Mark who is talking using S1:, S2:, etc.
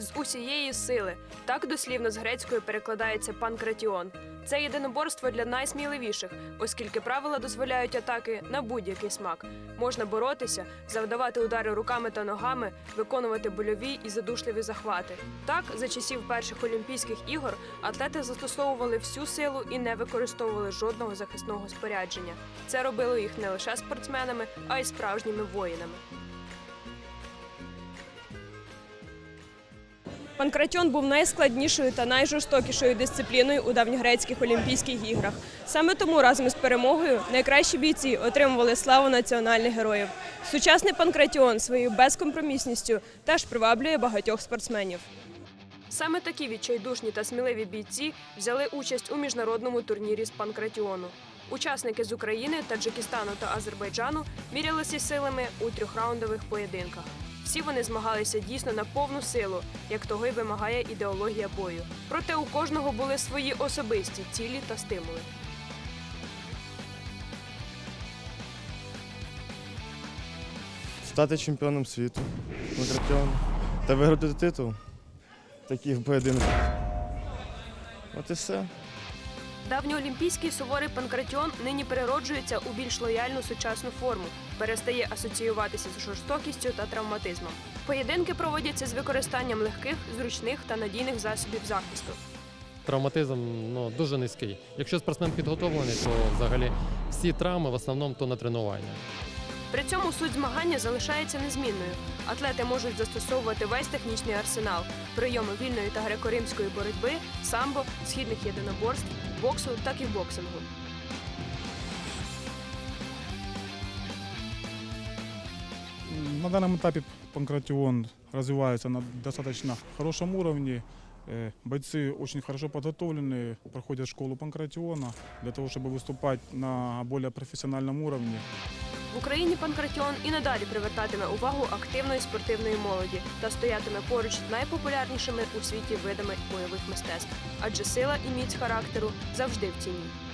S1: з усієї сили. Так дослівно з грецької перекладається панкратіон. Це єдиноборство для найсміливіших, оскільки правила дозволяють атаки на будь-який смак. Можна боротися, завдавати удари руками та ногами, виконувати больові і задушливі захвати. Так, за часів перших Олімпійських ігор атлети застосовували всю силу і не використовували жодного захисного спорядження. Це робило їх не лише спортсменами, а й справжніми воїнами. Панкратіон був найскладнішою та найжорстокішою дисципліною у давньогрецьких Олімпійських іграх. Саме тому разом з перемогою найкращі бійці отримували славу національних героїв. Сучасний панкратіон своєю безкомпромісністю теж приваблює багатьох спортсменів. Саме такі відчайдушні та сміливі бійці взяли участь у міжнародному турнірі з панкратіону. Учасники з України, Таджикистану та Азербайджану мірялися силами у трьохраундових поєдинках. Всі вони змагалися дійсно на повну силу, як того й вимагає ідеологія бою. Проте у кожного були свої особисті цілі та стимули.
S2: стати чемпіоном світу Микратіон та виграти титул таких поєдинках. От і все.
S1: Давньоолімпійський суворий панкратіон нині перероджується у більш лояльну сучасну форму, перестає асоціюватися з жорстокістю та травматизмом. Поєдинки проводяться з використанням легких, зручних та надійних засобів захисту.
S3: Травматизм ну, дуже низький. Якщо спортсмен підготовлений, то взагалі всі травми в основному то на тренування.
S1: При цьому суть змагання залишається незмінною. Атлети можуть застосовувати весь технічний арсенал, прийоми вільної та греко-римської боротьби, самбо, східних єдиноборств, боксу та кікбоксингу.
S4: На данном этапе Панкратион развивается на достаточно хорошем уровне. Э, Бойцы очень хорошо подготовлены, проходят школу Панкратиона для того, чтобы выступать на более профессиональном уровне.
S1: В Україні панкратіон і надалі привертатиме увагу активної спортивної молоді та стоятиме поруч з найпопулярнішими у світі видами бойових мистецтв, адже сила і міць характеру завжди в ціні.